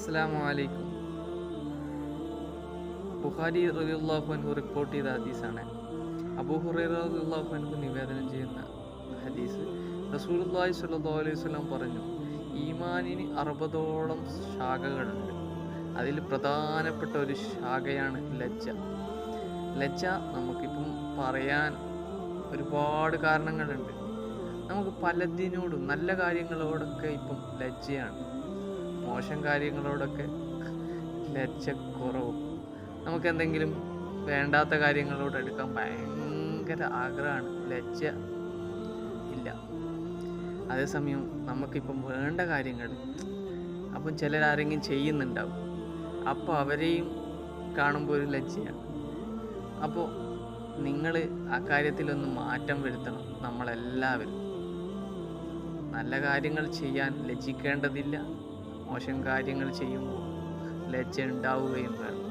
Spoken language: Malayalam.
അസ്സാം വലൈക്കും ബുഖാരി റലിയുള്ളാഹു അൻഹു റിപ്പോർട്ട് ചെയ്ത ഹദീസാണ്. അബൂ ഹുറൈറ റളിയല്ലാഹു അൻഹു നിവേദനം ചെയ്യുന്ന ഹദീസ് റസൂലുള്ളാഹി സ്വല്ലല്ലാഹു അലൈഹി വസല്ലം പറഞ്ഞു ഈമാനിന് അറുപതോളം ശാഖകളുണ്ട്. അതിൽ പ്രധാനപ്പെട്ട ഒരു ശാഖയാണ് ലജ്ജ. ലജ്ജ നമുക്കിപ്പം പറയാൻ ഒരുപാട് കാരണങ്ങളുണ്ട്. നമുക്ക് പലതിനോടും നല്ല കാര്യങ്ങളോടൊക്കെ ഇപ്പം ലജ്ജയാണ്. മോശം കാര്യങ്ങളോടൊക്കെ ലജ്ജ കുറവും നമുക്ക് എന്തെങ്കിലും വേണ്ടാത്ത കാര്യങ്ങളോട് എടുക്കാൻ ഭയങ്കര ആഗ്രഹമാണ്. ലജ്ജ ഇല്ല. അതേസമയം നമുക്കിപ്പം വേണ്ട കാര്യങ്ങൾ അപ്പം ചിലരാരെങ്കിലും ചെയ്യുന്നുണ്ടാവും. അപ്പോൾ അവരെയും കാണുമ്പോൾ ഒരു ലജ്ജയാണ്. അപ്പോൾ നിങ്ങൾ ആ കാര്യത്തിലൊന്ന് മാറ്റം വരുത്തണം നമ്മളെല്ലാവരും. നല്ല കാര്യങ്ങൾ ചെയ്യാൻ ലജ്ജിക്കേണ്ടതില്ല. മോശം കാര്യങ്ങൾ ചെയ്യുമ്പോൾ ലജ്ജ ഉണ്ടാവുകയും വേണം.